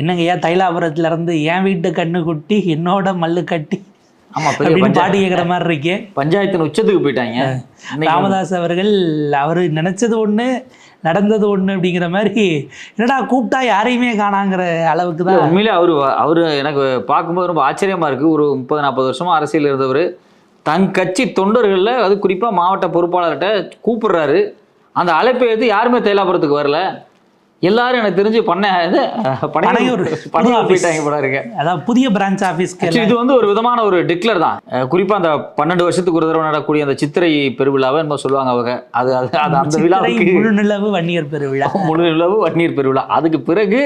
என்னங்கய்யா தைலாபுரத்துல இருந்து என் வீட்டு கண்ணு குட்டி என்னோட மல்லு கட்டி ஆமா பாட்டு கேட்குற மாதிரி இருக்கே. பஞ்சாயத்தின் உச்சத்துக்கு போயிட்டாங்க. ராமதாஸ் அவர்கள் அவர் நினைச்சது ஒண்ணு நடந்தது ஒண்ணு அப்படிங்கிற மாதிரி என்னடா கூப்பிட்டா யாரையுமே காணாங்கிற அளவுக்கு தான். உண்மையிலே அவரு அவரு எனக்கு பார்க்கும்போது ரொம்ப ஆச்சரியமா இருக்கு. ஒரு முப்பது நாற்பது வருஷமா அரசியல் இருந்தவர். தன் கட்சி தொண்டர்கள்ல அது குறிப்பா மாவட்ட பொறுப்பாளர்கிட்ட கூப்பிடுறாரு. அந்த அழைப்பை எடுத்து யாருமே தைலாபுரத்துக்கு வரல. எல்லாரும் எனக்கு தெரிஞ்சு பண்ண இது பனையூர் பனையூர். போயிட்டாங்க போல இருக்கு. அதான் புதிய பிரான்ச் ஆஃபீஸ்க்கு Actually, இது வந்து ஒரு விதமான ஒரு டிக்ளர் தான். அஹ் குறிப்பா அந்த பன்னெண்டு வருஷத்துக்கு ஒரு தடவை நடக்கக்கூடிய அந்த சித்திரை பெருவிழாவை என்ன சொல்லுவாங்க அவங்க. அது அது அது அந்த விழாவுக்கு முழு நிலவு வன்னியர் பெருவிழா. முழு நிலவு வன்னீர் பெருவிழா. அதுக்கு பிறகு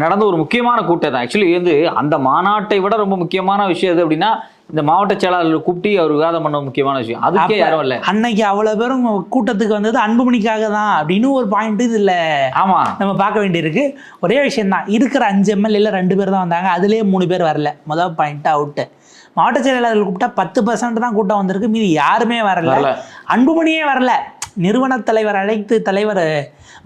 நடந்த ஒரு முக்கியமான கூட்டம் தான். ஆக்சுவலி வந்து அந்த மாநாட்டை விட ரொம்ப முக்கியமான விஷயம் எது அப்படின்னா இந்த மாவட்ட செயலாளர் கூப்பிட்டு அவர் விவாதம் பண்ண முக்கியமான விஷயம். அதுக்கே யாரும் இல்லை. அன்னைக்கு அவ்வளவு பேரும் கூட்டத்துக்கு வந்தது அன்புமணிக்காக தான் அப்படின்னு ஒரு பாயிண்ட் இதுல ஆமா. நம்ம பார்க்க வேண்டியிருக்கு. ஒரே விஷயம் தான் இருக்கிற அஞ்சு எம்எல்ஏல ரெண்டு பேர் தான் வந்தாங்க. அதுலயே மூணு பேர் வரல. முதல் பாயிண்ட் அவுட்டு மாவட்ட செயலாளர்கள் கூப்பிட்டா பத்து பர்சன்ட் தான் கூட்டம் வந்திருக்கு. மீதி யாருமே வரல. வரல. அன்புமணியே வரல. நிறுவன தலைவர் அழைத்து தலைவர்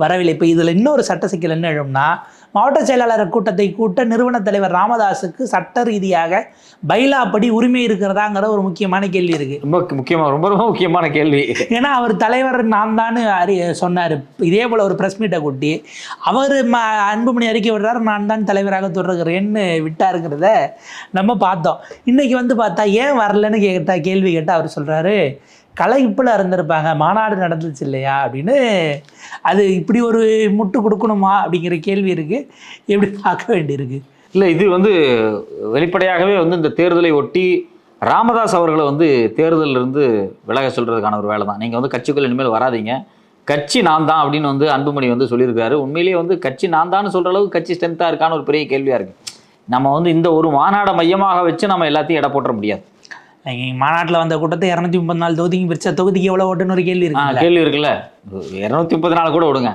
வரவில்லை. இப்போ இதில் இன்னொரு சட்ட சிக்கல் என்ன எழும்னா மாவட்ட செயலாளர் கூட்டத்தை கூட்ட நிறுவன தலைவர் ராமதாஸுக்கு சட்ட ரீதியாக பைலாப்படி உரிமை இருக்கிறதாங்கிற ஒரு முக்கியமான கேள்வி இருக்கு. ரொம்ப முக்கியமா ரொம்ப ரொம்ப முக்கியமான கேள்வி. ஏன்னா அவர் தலைவர் நான் தான் அறி சொன்னார். இதே போல் ஒரு ப்ரெஸ் மீட்டை கூட்டி அவர் ம அன்புமணி அறிக்கை விடுறாரு நான் தான் தலைவராக தொடர்கிறேன்னு விட்டாருங்கிறத நம்ம பார்த்தோம். இன்னைக்கு வந்து பார்த்தா ஏன் வரலன்னு கேட்டா கேள்வி கேட்டால் அவர் சொல்கிறாரு கலைப்பில் இருந்திருப்பாங்க. மாநாடு நடந்துச்சு இல்லையா? அப்படின்னு அது இப்படி ஒரு முட்டு கொடுக்கணுமா? அப்படிங்கிற கேள்வி இருக்குது எப்படி பார்க்க வேண்டியிருக்கு? இல்லை இது வந்து வெளிப்படையாகவே வந்து இந்த தேர்தலை ஒட்டி ராமதாஸ் அவர்களை வந்து தேர்தலில் இருந்து விலக சொல்கிறதுக்கான ஒரு வேலை தான் நீங்கள் வந்து கட்சிக்குள்ள இனிமேல் வராதீங்க. கட்சி நான் தான் அப்படின்னு வந்து அன்புமணி வந்து சொல்லியிருக்காரு. உண்மையிலேயே வந்து கட்சி நான் தான் சொல்கிற அளவுக்கு கட்சி ஸ்ட்ரென்த்தாக இருக்கான்னு ஒரு பெரிய கேள்வியாக இருக்குது நம்ம வந்து இந்த ஒரு மாநாடை மையமாக வச்சு நம்ம எல்லாத்தையும் எடை போட்டுற முடியாது. மாநாட்டில் வந்த கூட்டத்தை இரநூத்தி முப்பத்தி நாலு தொகுதிக்கு பிரிச்ச தொகுதிக்கு எவ்வளோ ஓட்டுன்னு ஒரு கேள்வி இருக்கு கேள்வி இருக்குல்ல. இரநூத்தி முப்பத்தி நாலு கூட விடுங்க.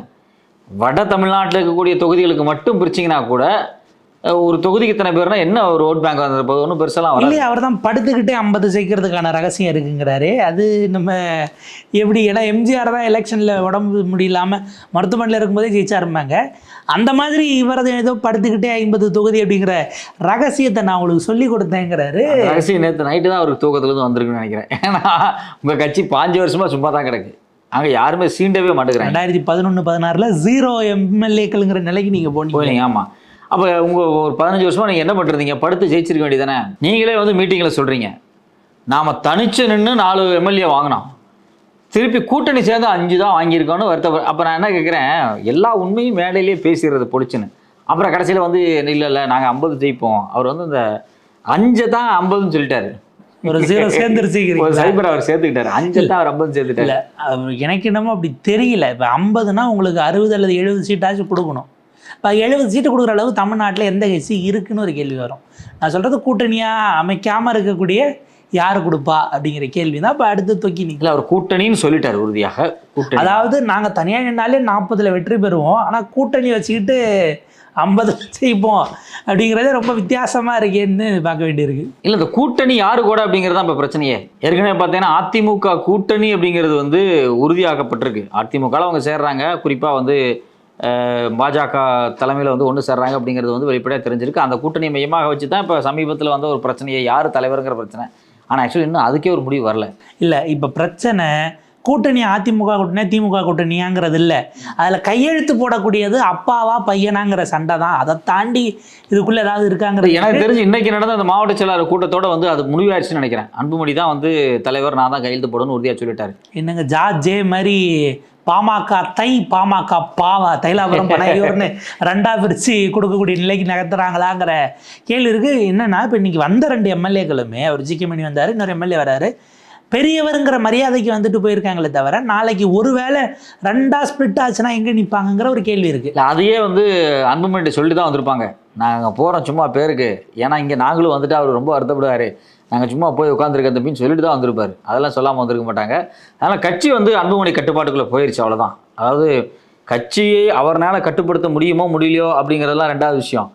வட தமிழ்நாட்டில் இருக்கக்கூடிய தொகுதிகளுக்கு மட்டும் பிரிச்சிங்கன்னா கூட ஒரு தொகுதிக்கு இத்தனை பேர்னா என்ன ஒரு ஓட் பேங்க் வந்திருப்போது ஒன்றும் பெருசெல்லாம் இல்லையே அவர் தான் படுத்துக்கிட்டே ஐம்பது சேர்க்கறதுக்கான ரகசியம் இருக்குங்கிறாரு. அது நம்ம எப்படி ஏன்னா எம்ஜிஆர் தான் எலெக்ஷனில் உடம்பு முடியலாமல் மருத்துவமனையில் இருக்கும்போதே ஜெயிச்சாருப்பாங்க அந்த மாதிரி இவரது ஏதோ படுத்துக்கிட்டே ஐம்பது தொகுதி அப்படிங்கிற ரகசியத்தை நான் உங்களுக்கு சொல்லி கொடுத்தேங்கிறாரு. ரகசியம் நேற்று நைட்டு தான் அவருக்கு தூக்கத்துலேருந்து வந்திருக்குன்னு நினைக்கிறேன். ஏன்னா உங்கள் கட்சி பாஞ்சு வருஷமா சும்மா தான் கிடக்கு. அங்கே யாருமே சீண்டவே மாட்டேங்கிறாங்க. ரெண்டாயிரத்தி பதினொன்று பதினாறில் ஜீரோ எம்எல்ஏக்களுங்கிற நிலைக்கு நீங்கள் போனீங்க. ஆமாம் அப்போ உங்கள் ஒரு பதினஞ்சு வருஷமா நீங்கள் என்ன பண்ணுறீங்க படுத்து ஜெயிச்சிருக்க வேண்டியதானே நீங்களே வந்து மீட்டிங்கில் சொல்கிறீங்க நாம் தனிச்சு நின்று நாலு எம்எல்ஏ வாங்கினோம். திருப்பி கூட்டணி சேர்ந்து அஞ்சு தான் வாங்கியிருக்கோன்னு வருத்த அப்போ நான் என்ன கேட்குறேன் எல்லா உண்மையும் மேடையிலேயே பேசிடுறது பொழிச்சுன்னு அப்புறம் கடைசியில் வந்து இல்லை இல்லை நாங்கள் ஐம்பது ஜெயிப்போம். அவர் வந்து இந்த அஞ்சை தான் ஐம்பதுன்னு சொல்லிட்டாரு. ஒரு ஜீரோ ஒரு சேர்ந்துருச்சுக்கிறீங்க சைபர் அவர் சேர்த்துக்கிட்டாரு. அஞ்சை தான் அவர் ஐம்பது சேர்த்துட்டாரு. எனக்கு என்னமோ அப்படி தெரியல. இப்போ ஐம்பதுனா உங்களுக்கு அறுபது அல்லது எழுபது சீட்டாச்சும் கொடுக்கணும். இப்போ எழுபது சீட்டு கொடுக்குற அளவு தமிழ்நாட்டில் எந்த கட்சி இருக்குன்னு ஒரு கேள்வி வரும். நான் சொல்கிறது கூட்டணியாக அமைக்காமல் இருக்கக்கூடிய யார் கொடுப்பா அப்படிங்கிற கேள்வி தான் இப்போ அடுத்து தொக்கி நிற்கலாம் இல்லை அவர் கூட்டணின்னு சொல்லிட்டாரு உறுதியாக. கூட்டணி. அதாவது நாங்கள் தனியாக நின்னாலே நாற்பதில் வெற்றி பெறுவோம். ஆனால் கூட்டணி வச்சுக்கிட்டு ஐம்பது செய்ப்போம் அப்படிங்கிறதே ரொம்ப வித்தியாசமாக இருக்கேன்னு பார்க்க வேண்டியிருக்கு. இல்லை இந்த கூட்டணி யாரு கூட அப்படிங்கிறது தான் இப்போ பிரச்சனையே. ஏற்கனவே பார்த்தீங்கன்னா அதிமுக கூட்டணி அப்படிங்கிறது வந்து உறுதியாக்கப்பட்டிருக்கு. அதிமுகவில் அவங்க சேர்றாங்க. குறிப்பாக வந்து பாஜக தலைமையில் வந்து ஒன்று சேர்றாங்க அப்படிங்கிறது வந்து வெளிப்படையாக தெரிஞ்சிருக்கு. அந்த கூட்டணி மையமாக வச்சு தான் இப்போ சமீபத்தில் வந்து ஒரு பிரச்சனையை யார் தலைவருங்கிற பிரச்சனை. ஆனால் ஆக்சுவலி இன்னும் அதுக்கே ஒரு முடிவு வரல. இல்லை இப்போ பிரச்சனை கூட்டணி அதிமுக கூட்டணி திமுக கூட்டணியாங்கிறது இல்லை அதில் கையெழுத்து போடக்கூடியது அப்பாவா பையனாங்கிற சண்டை தான். அதை தாண்டி இதுக்குள்ளே ஏதாவது இருக்காங்கிறது எனக்கு தெரிஞ்சு இன்னைக்கு நடந்த அந்த மாவட்ட செயலாளர் கூட்டத்தோட வந்து அது முடிவாயிருச்சுன்னு நினைக்கிறேன். அன்புமணி தான் வந்து தலைவர் நான் தான் கையெழுத்து போடணும்னு உறுதியாக சொல்லிட்டாரு. என்னங்க ஜா ஜே மாதிரி பாமக தை பாமக பாவா தைலாபுரம் பனையூர்னு ரெண்டா பிரித்து கொடுக்கக்கூடிய நிலைக்கு நகர்த்துறாங்களாங்கிற கேள்வி இருக்கு. என்னன்னா இப்போ இன்னைக்கு வந்த ரெண்டு எம்எல்ஏக்களுமே அவர் ஜி கே மணி வந்தார் இன்னொரு எம்எல்ஏ வராரு. பெரியவருங்கிற மரியாதைக்கு வந்துட்டு போயிருக்காங்களே தவிர நாளைக்கு ஒருவேளை ரெண்டா ஸ்பிளிட் ஆச்சுன்னா எங்கே நிற்பாங்கங்கிற ஒரு கேள்வி இருக்கு. அதையே வந்து அன்புமணி சொல்லி தான் வந்திருப்பாங்க. நாங்கள் போகிறோம் சும்மா பேருக்கு. ஏன்னா இங்கே நாங்களும் வந்துட்டு அவர் ரொம்ப வருத்தப்படுவார். நாங்கள் சும்மா போய் உட்காந்துருக்க தம்பின்னு சொல்லிட்டு தான் வந்திருப்பார். அதெல்லாம் சொல்லாமல் வந்திருக்க மாட்டாங்க. அதனால் கட்சி வந்து அன்புமணி கட்டுப்பாட்டுக்குள்ளே போயிருச்சு அவ்வளோதான் அதாவது கட்சியை அவர்னால கட்டுப்படுத்த முடியுமோ முடியலையோ அப்படிங்கிறதெல்லாம் ரெண்டாவது விஷயம்.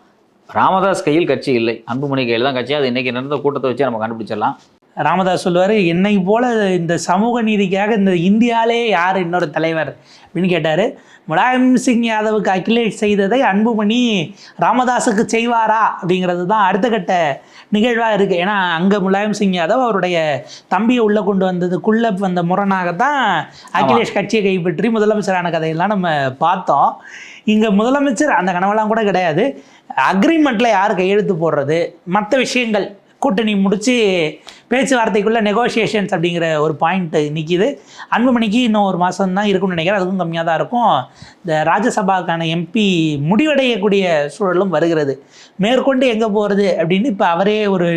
ராமதாஸ் கையில் கட்சி இல்லை. அன்புமணி கையில் தான் கட்சி. அது இன்றைக்கி நடந்த கூட்டத்தை வச்சு நம்ம கண்டுபிடிச்சிடலாம். ராமதாஸ் சொல்லுவார் என்னை போல இந்த சமூக நீதிக்காக இந்த இந்தியாவிலே யார் இன்னொரு தலைவர்? அப்படின்னு கேட்டார். முலாயம் சிங் யாதவுக்கு அகிலேஷ் செய்ததை அன்புமணி ராமதாஸுக்கு செய்வாரா அப்படிங்கிறது தான் அடுத்த கட்ட நிகழ்வாக இருக்குது ஏன்னா அங்கே முலாயம் சிங் யாதவ் அவருடைய தம்பியை உள்ளே கொண்டு வந்ததுக்குள்ளே வந்த முரணாகத்தான் அகிலேஷ் கட்சியை கைப்பற்றி முதலமைச்சரான கதையெல்லாம் நம்ம பார்த்தோம். இங்கே முதலமைச்சர் அந்த கனவெல்லாம் கூட கிடையாது அக்ரிமெண்ட்டில் யார் கையெழுத்து போடுறது மற்ற விஷயங்கள் கூட்டணி முடிச்சு பேச்சுவார்த்தைக்குள்ள நெகோஷியேஷன்ஸ் அப்படிங்கிற ஒரு பாயிண்ட் நிற்கிது அன்புமணிக்கு இன்னும் ஒரு மாதம் தான் இருக்கும்னு நினைக்கிறேன். அதுக்கும் கம்மியாக தான் இருக்கும். இந்த ராஜ்யசபாவுக்கான எம்பி முடிவடையக்கூடிய சூழலும் வருகிறது. மேற்கொண்டு எங்கே போகிறது அப்படின்னு இப்போ அவரே ஒரு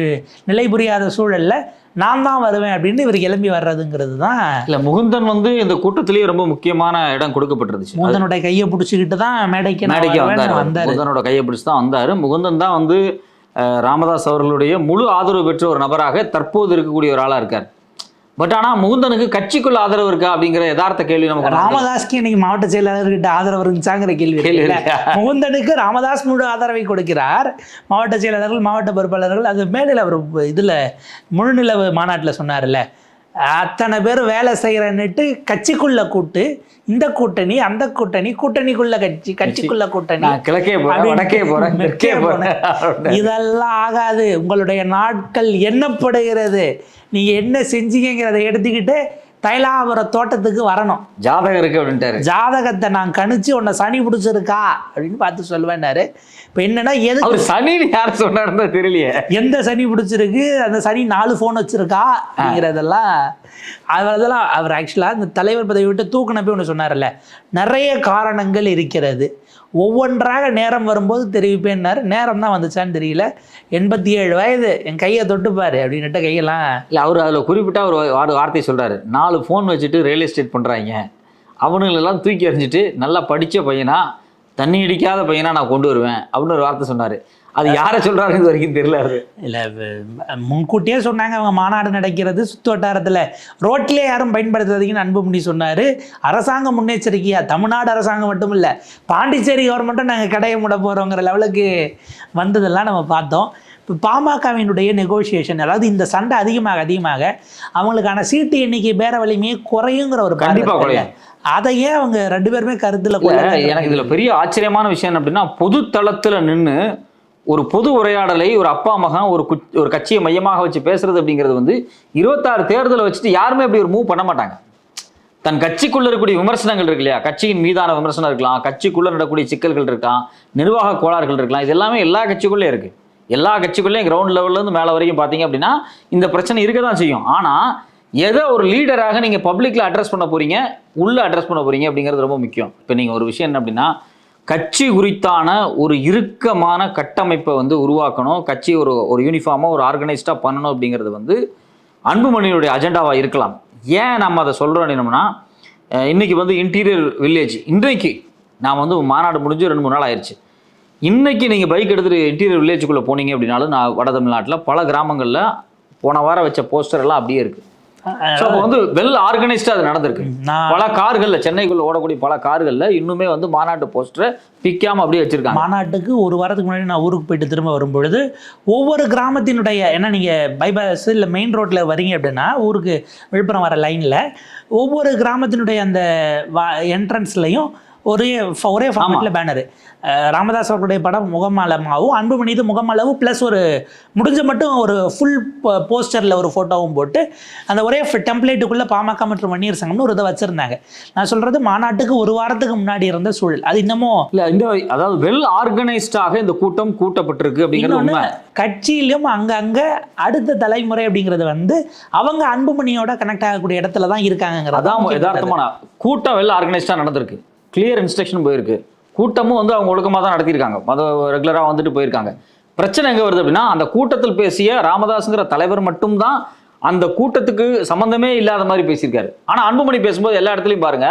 நிலை புரியாத சூழலில் நான் தான் வருவேன் அப்படின்னு இவர் கிளம்பி வர்றதுங்கிறது தான் இல்ல முகுந்தன் வந்து இந்த கூட்டத்திலேயே ரொம்ப முக்கியமான இடம் கொடுக்கப்பட்டிருந்துச்சு. மூந்தனுடைய கையை பிடிச்சிக்கிட்டு தான் மேடைக்கு மேடைக்கு வந்தாரு. முகுந்தனோட கையை பிடிச்சு தான் வந்தாரு. முகுந்தன் தான் வந்து ராமதாஸ் அவர்களுடைய முழு ஆதரவு பெற்ற ஒரு நபராக தற்போது இருக்கக்கூடிய ஒரு ஆளா இருக்கார். பட் ஆனா முகுந்தனுக்கு கட்சிக்குள்ள ஆதரவு இருக்கா அப்படிங்கிற யதார்த்த கேள்வி நமக்கு ராமதாஸ்க்கு இன்னைக்கு மாவட்ட செயலாளர்கிட்ட ஆதரவு இருந்துச்சாங்கிற கேள்வி கேள்வி? முகுந்தனுக்கு ராமதாஸ் முழு ஆதரவை கொடுக்கிறார். மாவட்ட செயலாளர்கள் மாவட்ட பொறுப்பாளர்கள் அது மேடையில் அவர் இதுல முழுநிலவு மாநாட்டில் சொன்னார்ல. அத்தனை பேர் வேலை செய்கிறன்னுட்டு கட்சிக்குள்ள கூட்டு இந்த கூட்டணி அந்த கூட்டணி கூட்டணிக்குள்ள கட்சி கட்சிக்குள்ள கூட்டணி கிழக்கே வடக்கே போறேன் இதெல்லாம் ஆகாது. உங்களுடைய நாட்கள் எண்ணப்படுகிறது. நீங்க என்ன செஞ்சீங்கிறத எடுத்துக்கிட்டு தைலாபுர தோட்டத்துக்கு வரணும். ஜாதகம் இருக்கு அப்படின்ட்டாரு. ஜாதகத்தை நான் கணிச்சு உன்னை சனி பிடிச்சிருக்கா அப்படின்னு பார்த்து சொல்லுவேன்னாரு. இப்போ என்னன்னா எது அவர் சனின்னு யார் சொன்னாருன்னு தெரியலையே. எந்த சனி பிடிச்சிருக்கு அந்த சனி நாலு ஃபோன் வச்சிருக்கா அப்படிங்கிறதெல்லாம் அதெல்லாம் அவர் ஆக்சுவலாக இந்த தலைவர் பதவி விட்டு தூக்குனப்பே ஒன்று சொன்னார்ல நிறைய காரணங்கள் இருக்கிறது. ஒவ்வொன்றாக நேரம் வரும்போது தெரிவிப்பேன்னாரு. நேரம் தான் வந்துச்சான்னு தெரியல. எண்பத்தி ஏழு வயது. என் கையை தொட்டுப்பார் அப்படின்னுட்ட கையெல்லாம் இல்லை அவர் அதில் குறிப்பிட்ட ஒரு வார்த்தை சொல்கிறார் நாலு ஃபோன் வச்சுட்டு ரியல் எஸ்டேட் பண்ணுறாங்க அவனுங்களெல்லாம் தூக்கி எறிஞ்சிட்டு நல்லா படித்த பையனா தண்ணி அடிக்காத பையனாக நான் கொண்டு வருவேன் அப்படின்னு ஒரு வார்த்தை சொன்னார். அது யாரை சொல்றாருன்னு இது வரைக்கும் தெரியல அது. இல்லை முன்கூட்டியே சொன்னாங்க அவங்க மாநாடு நடக்கிறது சுற்று வட்டாரத்தில். ரோட்லேயே யாரும் பயன்படுத்தாதீங்கன்னு அன்புமணி சொன்னார். அரசாங்க முன்னெச்சரிக்கையா? தமிழ்நாடு அரசாங்கம் மட்டும் இல்லை பாண்டிச்சேரி கவர்மெண்ட்டும் நாங்கள் கடையை மூட போகிறோங்கிற லெவலுக்கு வந்ததெல்லாம் நம்ம பார்த்தோம். இப்போ பாமகவினுடைய நெகோஷியேஷன் அதாவது இந்த சண்டை அதிகமாக அதிகமாக அவங்களுக்கான சீட்டு எண்ணிக்கை பேர வலிமையே குறையுங்கிற ஒரு பார்வை கண்டிப்பா இருக்குல்ல. குறையும். அதையே அவங்க ரெண்டு பேருமே கருத்தில் எனக்கு இதுல பெரிய ஆச்சரியமான விஷயம் அப்படின்னா பொது தளத்துல நின்னு ஒரு பொது உரையாடலை ஒரு அப்பா மகன் ஒரு குச்- ஒரு கட்சியை மையமாக வச்சு பேசுறது அப்படிங்கிறது வந்து இருபத்தாறு தேர்தலை வச்சுட்டு யாருமே அப்படி ஒரு மூவ் பண்ண மாட்டாங்க. தன் கட்சிக்குள்ள இருக்கக்கூடிய விமர்சனங்கள் இருக்கு இல்லையா? கட்சியின் மீதான விமர்சனம் இருக்கலாம் கட்சிக்குள்ள நடக்கக்கூடிய சிக்கல்கள் இருக்கலாம் நிர்வாக கோளாறுகள் இருக்கலாம் இது எல்லாமே எல்லா கட்சிக்குள்ளே இருக்கு. எல்லா கட்சிக்குள்ளேயும் கிரவுண்ட் லெவல்லேருந்து மேலே வரைக்கும் பார்த்தீங்க அப்படின்னா இந்த பிரச்சனை இருக்க தான் செய்யும். ஆனால் எதை ஒரு லீடராக நீங்கள் பப்ளிக்கில் அட்ரஸ் பண்ண போகிறீங்க உள்ளே அட்ரஸ் பண்ண போகிறீங்க அப்படிங்கிறது ரொம்ப முக்கியம். இப்போ நீங்கள் ஒரு விஷயம் என்ன அப்படின்னா கட்சி குறித்தான ஒரு இறுக்கமான கட்டமைப்பை வந்து உருவாக்கணும். கட்சி ஒரு ஒரு யூனிஃபார்மாக ஒரு ஆர்கனைஸ்டாக பண்ணணும் அப்படிங்கிறது வந்து அன்புமணியுடைய அஜெண்டாவாக இருக்கலாம். ஏன் நம்ம அதை சொல்கிறோம் அப்படின்னோம்னா இன்றைக்கி வந்து இன்டீரியர் வில்லேஜ் இன்றைக்கு நான் வந்து மாநாடு முடிஞ்சு ரெண்டு மூணு நாள் ஆயிடுச்சு இன்றைக்கி நீங்கள் பைக் எடுத்துகிட்டு இன்டீரியர் வில்லேஜுக்குள்ளே போனீங்க அப்படின்னாலும் நான் வட தமிழ்நாட்டில் பல கிராமங்களில் போன வாரம் வச்ச போஸ்டர் எல்லாம் அப்படியே இருக்குது வந்து வெல் ஆர்கனைஸ்டாக அது நடந்திருக்கு. பல கார்களில் சென்னைக்குள்ள ஓடக்கூடிய பல கார்களில் இன்னுமே வந்து மாநாட்டு போஸ்டரை பிக்காம அப்படியே வச்சிருக்காங்க. மாநாட்டுக்கு ஒரு வாரத்துக்கு முன்னாடி நான் ஊருக்கு போயிட்டு திரும்ப வரும்பொழுது ஒவ்வொரு கிராமத்தினுடைய ஏன்னா நீங்கள் பைபாஸ் இல்லை மெயின் ரோட்டில் வரீங்க அப்படின்னா ஊருக்கு விழுப்புரம் வர லைனில் ஒவ்வொரு கிராமத்தினுடைய அந்த என்ட்ரன்ஸ்லையும் ஒரே ஒரே ஃபார்மேட்டில் பேனரு ராமதாஸ் அவர்களுடைய படம் முகமாலமாவும் அன்புமணி இது முகமாலவும் ப்ளஸ் ஒரு முடிஞ்ச மட்டும் ஒரு ஃபுல் போஸ்டரில் ஒரு ஃபோட்டோவும் போட்டு அந்த ஒரே டெம்ப்ளேட்டுக்குள்ளே பாமக மற்றும் வன்னியர் சங்கம்னு ஒரு இதை வச்சுருந்தாங்க. நான் சொல்கிறது மாநாட்டுக்கு ஒரு வாரத்துக்கு முன்னாடி இருந்த சூழல். அது இன்னமும் இல்ல இந்த அதாவது வெல் ஆர்கனைஸ்டாக இந்த கூட்டம் கூட்டப்பட்டிருக்கு அப்படிங்கிறது உண்மை. கட்சியிலும் அங்கங்க அடுத்த தலைமுறை அப்படிங்கிறது வந்து அவங்க அன்புமணியோட கனெக்ட் ஆகக்கூடிய இடத்துல தான் இருக்காங்கிறது அதான் யதார்த்தமான கூட்டம் வெல் ஆர்கனைஸ்டாக நடந்திருக்கு. கிளியர் இன்ஸ்ட்ரக்ஷன் போயிருக்கு. கூட்டமும் வந்து அவங்க ஒழுக்கமாக தான் நடத்தியிருக்காங்க. மத ரெகுலராக வந்துட்டு போயிருக்காங்க. பிரச்சனை எங்கே வருது அப்படின்னா அந்த கூட்டத்தில் பேசிய ராமதாஸுங்கிற தலைவர் மட்டும்தான் அந்த கூட்டத்துக்கு சம்பந்தமே இல்லாத மாதிரி பேசியிருக்காரு. ஆனால் அன்புமணி பேசும்போது எல்லா இடத்துலையும் பாருங்க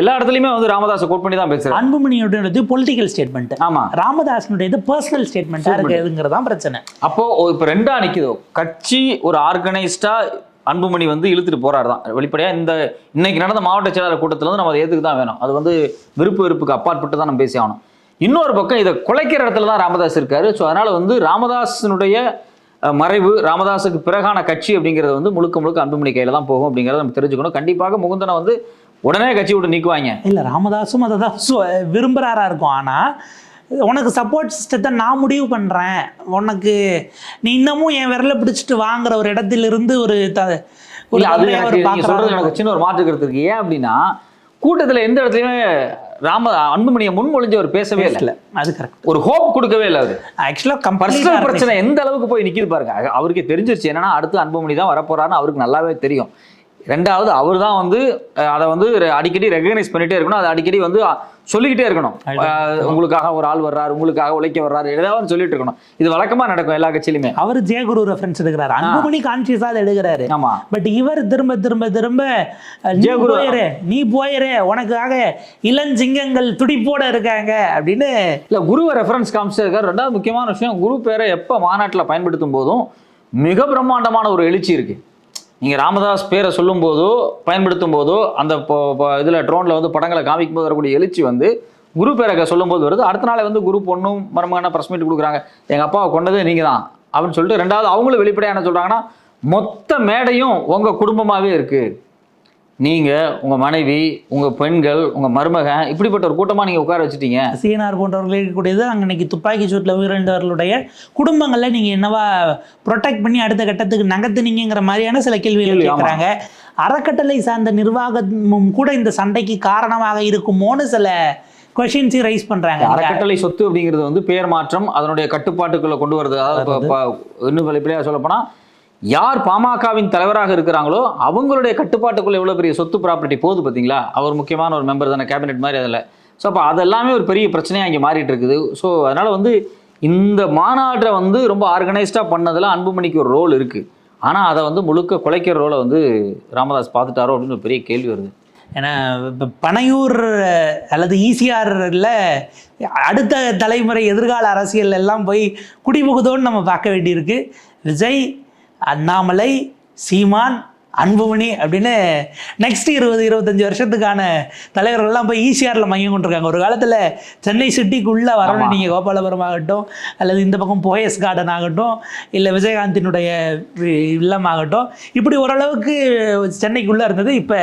எல்லா இடத்துலையுமே வந்து ராமதாஸை கோட் பண்ணி தான் பேசுறாரு. அன்புமணியோடது பொலிட்டிக்கல் ஸ்டேட்மெண்ட் ஆமா. ராமதாசனுடையது பர்சனல் ஸ்டேட்மெண்ட்டாக இருக்குதுங்கிறது தான் பிரச்சனை. அப்போ இப்ப ரெண்டா நிக்குதோ? கட்சி ஒரு ஆர்கனைஸ்டா அன்புமணி வந்து இழுத்துட்டு போறாரு தான் வெளிப்படையா இந்த இன்னைக்கு நடந்த மாவட்ட செயலாளர் கூட்டத்தில் வந்து நம்ம அதை ஏத்துக்கு தான் வேணும். அது வந்து விருப்பு வெறுப்புக்கு அப்பாற்பட்டு தான் நம்ம பேசி ஆகணும். இன்னொரு பக்கம் இதை குலைக்கிற இடத்துல தான் ராமதாஸ் இருக்காரு. ஸோ அதனால வந்து ராமதாஸினுடைய மறைவு ராமதாஸுக்கு பிறகான கட்சி அப்படிங்கிறது வந்து முழுக்க முழுக்க அன்புமணி கையில தான் போகும் அப்படிங்கிறத நம்ம தெரிஞ்சுக்கணும். கண்டிப்பாக முகுந்தனை வந்து உடனே கட்சி விட்டு நீக்குவாங்க. இல்லை ராமதாஸும் அதை தான் சொ- விரும்புகிறாரா இருக்கும். ஆனால் உனக்கு சப்போர்ட் சிஸ்டத்தை நான் முடிவு பண்ணுறேன் உனக்கு நீ இன்னமும் என் விரலை பிடிச்சிட்டு வாங்குற ஒரு இடத்திலிருந்து ஒரு த ஒரு அது அவர் எனக்கு சின்ன ஒரு மாற்று கருத்து இருக்கு. ஏன் அப்படின்னா கூட்டத்துல எந்த இடத்துலயுமே ராம அன்புமணியை முன்மொழிஞ்சு அவர் பேசவே இல்லை. அது கரெக்ட் ஒரு ஹோப் கொடுக்கவே இல்லை அவர். ஆக்சுவலாக பர்சனல் பிரச்சனை எந்த அளவுக்கு போய் நிக்குது பாருங்க. அவருக்கு தெரிஞ்சிருச்சு. என்னன்னா அடுத்து அன்புமணி தான் வரப்போறாருன்னு அவருக்கு நல்லாவே தெரியும். ரெண்டாவது அவர் தான் வந்து அதை வந்து அடிக்கடி ரெகனைஸ் பண்ணிட்டே இருக்கணும். அதை அடிக்கடி வந்து சொல்லிக்கிட்டே இருக்கணும். உங்களுக்காக ஒரு ஆள் வர்றாரு உங்களுக்காக உழைக்க வர்றாரு ஏதாவது சொல்லிட்டு இருக்கணும். இது வழக்கமா நடக்கும் எல்லா கட்சியிலுமே. அவர் ஜெயகுரு ரெஃபரன்ஸ் எடுக்கிறாரு. அன்புமணி கான்சியஸாக அதை எடுக்கிறாரு. ஆமா. பட் இவர் திரும்ப திரும்ப திரும்ப நீ ஜெயகுரு- போயிரு நீ போயிரு உனக்காக இளஞ்சிங்கங்கள் துடிப்போட இருக்காங்க அப்படின்னு. இல்ல குருவை ரெஃபரன்ஸ் காமிச்சிருக்காரு ரெண்டாவது முக்கியமான விஷயம் குரு பேரை எப்ப மாநாட்டுல பயன்படுத்தும் போதும் மிக பிரம்மாண்டமான ஒரு எழுச்சி இருக்கு. நீங்கள் ராமதாஸ் பேரை சொல்லும் போதோ பயன்படுத்தும் போதோ அந்த இப்போ- ட்ரோனில் வந்து படங்களை காமிக்கும் போது வரக்கூடிய எழுச்சி வந்து குரு பேரை சொல்லும்போது வருது. அடுத்த நாளே வந்து குரு பொண்ணும் மருமகனா ப்ரெஸ் மீட் கொடுக்குறாங்க. எங்கள் அப்பாவை கொண்டதே நீங்கள் தான் அப்படின்னு சொல்லிட்டு ரெண்டாவது அவங்களும் வெளிப்படையான என்ன மொத்த மேடையும் உங்கள் குடும்பமாகவே இருக்குது நீங்க உங்க மனைவி உங்க பெண்கள் உங்க மருமகன் இப்படிப்பட்ட ஒரு கூட்டமா நீங்க உட்கார வச்சுட்டீங்க. சிஎன்ஆர் போன்றவர்கள் இருக்கக்கூடியது அங்கே இன்னைக்கு துப்பாக்கி சூட்டில் உயிரிழந்தவர்களுடைய குடும்பங்களில் நீங்கள் என்னவா ப்ரொடெக்ட் பண்ணி அடுத்த கட்டத்துக்கு நகர்த்துனீங்கிற மாதிரியான சில கேள்விகள். கேட்குறாங்க அறக்கட்டளை சார்ந்த நிர்வாகமும் கூட இந்த சண்டைக்கு காரணமாக இருக்குமோன்னு சில கொஷின்ஸையும் ரைஸ் பண்ணுறாங்க அறக்கட்டளை சொத்து அப்படிங்கிறது வந்து பெயர் மாற்றம் அதனுடைய கட்டுப்பாட்டுக்குள்ள கொண்டு வருது அதாவது இன்னும் வெளிப்படையாக சொல்லப்போனா யார் பாமகவின் தலைவராக இருக்கிறாங்களோ அவங்களுடைய கட்டுப்பாட்டுக்குள்ள எவ்வளோ பெரிய சொத்து ப்ராப்பர்ட்டி போகுது பார்த்தீங்களா? அவர் முக்கியமான ஒரு மெம்பர் தானே கேபினெட் மாதிரி அதில். ஸோ அப்போ அதெல்லாமே ஒரு பெரிய பிரச்சனையாக இங்கே மாறிட்டு இருக்குது. ஸோ அதனால் வந்து இந்த மாநாட்டை வந்து ரொம்ப ஆர்கனைஸ்டாக பண்ணதில் அன்புமணிக்கு ஒரு ரோல் இருக்குது ஆனால் அதை வந்து முழுக்க குலைக்கிற ரோலை வந்து ராமதாஸ் பார்த்துட்டாரோ அப்படின்னு ஒரு பெரிய கேள்வி வருது. ஏன்னா இப்போ பனையூர் அல்லது ஈசிஆரில் அடுத்த தலைமுறை எதிர்கால அரசியல் எல்லாம் போய் குடிபுகுதோன்னு நம்ம பார்க்க வேண்டியிருக்கு. விஜய் அண்ணாமலை சீமான் அன்புமணி அப்படின்னு நெக்ஸ்ட் இருபது இருபத்தஞ்சு வருஷத்துக்கான தலைவர்கள்லாம் போய் ஈசிஆரில் மையம் கொண்டிருக்காங்க. ஒரு காலத்தில் சென்னை சிட்டிக்குள்ளே வரணும். நீங்கள் கோபாலபுரம் ஆகட்டும் அல்லது இந்த பக்கம் போயஸ் கார்டன் ஆகட்டும் இல்லை விஜயகாந்தினுடைய இல்லம் ஆகட்டும் இப்படி ஓரளவுக்கு சென்னைக்குள்ளே இருந்தது. இப்போ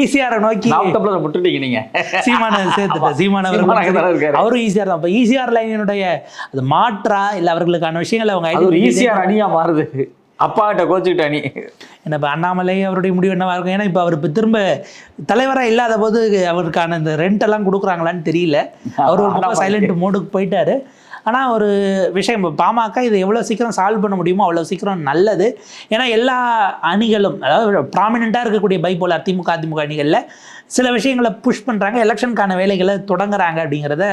ஈசிஆரை நோக்கி நாப்டப்ல விட்டுட்டீங்க நீங்க. சீமான சேர்த்துட்டேன் சீமான. அவரும் ஈஸியாக தான். இப்போ ஈஸிஆர் லைனினுடைய அது மாற்றா? இல்லை அவர்களுக்கான விஷயங்களை அவங்க அது ஒரு identify ஈஸியான அணியா மாறுது. அப்பா கிட்ட கோச்சுக்கிட்ட அணி என்ன இப்போ அண்ணாமலை அவருடைய முடிவு என்னவா இருக்கும்? ஏன்னா இப்போ அவர் இப்போ திரும்ப தலைவராக இல்லாத போது அவருக்கான இந்த ரெண்ட் எல்லாம் கொடுக்குறாங்களான்னு தெரியல. அவர் ஒரு பக்கம். சைலண்ட் மோடுக்கு போயிட்டாரு. ஆனால் ஒரு விஷயம் பாமக இதை எவ்வளோ சீக்கிரம் சால்வ் பண்ண முடியுமோ அவ்வளோ சீக்கிரம் நல்லது. ஏன்னா எல்லா அணிகளும் அதாவது ப்ராமினெண்ட்டாக இருக்கக்கூடிய பைபோலார் திமுக அதிமுக அணிகளில் சில விஷயங்களை புஷ் பண்ணுறாங்க எலெக்ஷனுக்கான வேலைகளை தொடங்குறாங்க அப்படிங்கிறத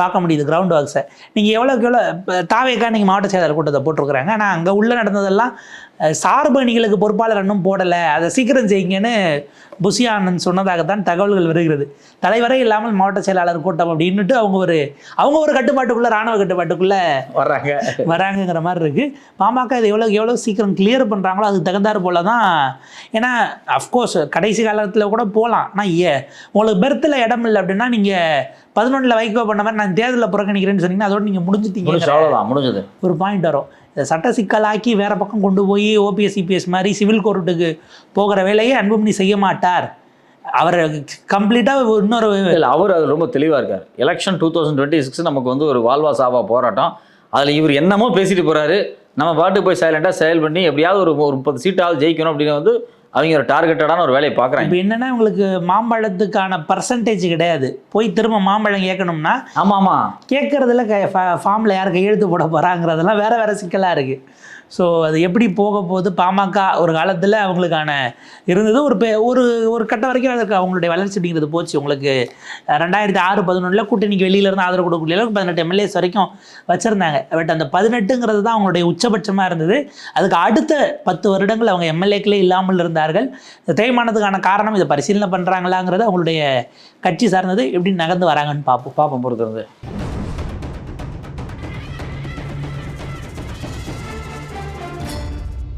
பார்க்க முடியுது கிரவுண்ட் ஒர்க்ஸை நீங்கள் எவ்வளோக்கு எவ்வளோ தாவேக்கா நீங்கள் மாவட்ட செயலாளர் கூட்டத்தை போட்டிருக்கிறாங்க. ஆனால் அங்கே உள்ளே நடந்ததெல்லாம் சார்பு அணிகளுக்கு பொறுப்பாளர் இன்னும் போடலை. அதை சீக்கிரம் செய்யுங்கன்னு புசி ஆனந்த் சொன்னதாகத்தான் தகவல்கள் வருகிறது. தலைவரே இல்லாமல் மாவட்ட செயலாளர் கூட்டம் அப்படின்னுட்டு அவங்க ஒரு அவங்க ஒரு கட்டுப்பாட்டுக்குள்ளே ராணுவ கட்டுப்பாட்டுக்குள்ளே வர்றாங்க வராங்கங்கிற மாதிரி இருக்குது பாமக இதை எவ்வளோ எவ்வளோ சீக்கிரம் கிளியர் பண்ணுறாங்களோ அதுக்கு தகுந்தாறு போல தான் ஏன்னா அஃப்கோர்ஸ் கடைசி காலத்தில் கூட போகலாம் ஆனால் ஏ உங்களுக்கு பெர்த்தில் இடம் இல்லை அப்படின்னா நீங்கள் பதினொன்றில் வைகோ பண்ண மாதிரி நான் தேர்தலில் புறக்கணிக்கிறேன்னு சொன்னீங்கன்னா அதோட நீங்கள் முடிஞ்சுட்டீங்க. முடிஞ்சது. ஒரு பாயிண்ட் வரும். சட்ட சிக்கலாக்கி வேறு பக்கம் கொண்டு போய் ஓபிஎஸ் சிபிஎஸ் மாதிரி சிவில் கோர்ட்டுக்கு போகிற வேலையை அன்புமணி செய்ய மாட்டார். அவர் கம்ப்ளீட்டாக இன்னொரு இல்லை அவர் அது ரொம்ப தெளிவாக இருக்கார். Election two thousand twenty six நமக்கு வந்து ஒரு வாழ்வா சாவா போராட்டம். அதில் இவர் என்னமோ பேசிட்டு போகிறாரு நம்ம பாட்டுக்கு போய் சைலண்ட்டாக செயல் பண்ணி எப்படியாவது ஒரு ஒரு முப்பது சீட்டாவது ஜெயிக்கணும் அப்படின்னு வந்து அவங்க ஒரு டார்கெட்டடான ஒரு வேலையை பார்க்குறாங்க. இப்போ என்னன்னா உங்களுக்கு மாம்பழத்துக்கான பர்சன்டேஜ் கிடையாது. போய் திரும்ப மாம்பழம் கேட்கணும்னா ஆமா ஆமா. கேட்குறதுல க ஃபார்மில் யார் கையெழுத்து போட போகிறாங்கிறதெல்லாம் வேற வேற சிக்கலாக இருக்குது ஸோ அது எப்படி போக போகுது? பாமக ஒரு காலத்தில் அவங்களுக்கான இருந்தது. ஒரு பெ ஒரு ஒரு கட்டம் வரைக்கும் அதுக்கு அவங்களுடைய வளர்ச்சி அப்படிங்கிறது போச்சு. உங்களுக்கு ரெண்டாயிரத்தி ஆறு பதினொன்றில் கூட்டணிக்கு வெளியிலேருந்து ஆதரவு கொடுக்கக்கூடிய அளவுக்கு பதினெட்டு எம்எல்ஏஸ் வரைக்கும் வச்சுருந்தாங்க. பட் அந்த பதினெட்டுங்கிறது தான் அவங்களுடைய உச்சபட்சமாக இருந்தது. அதுக்கு அடுத்த பத்து வருடங்கள் அவங்க எம்எல்ஏக்களே இல்லாமல் இருந்தார்கள். தேய்மானத்துக்கான காரணம் இதை பரிசீலனை பண்ணுறாங்களாங்கிறது அவங்களுடைய கட்சி சார்ந்தது எப்படி நகர்ந்து வராங்கன்னு பார்ப்போம் பார்ப்போம் பொறுத்திருந்து.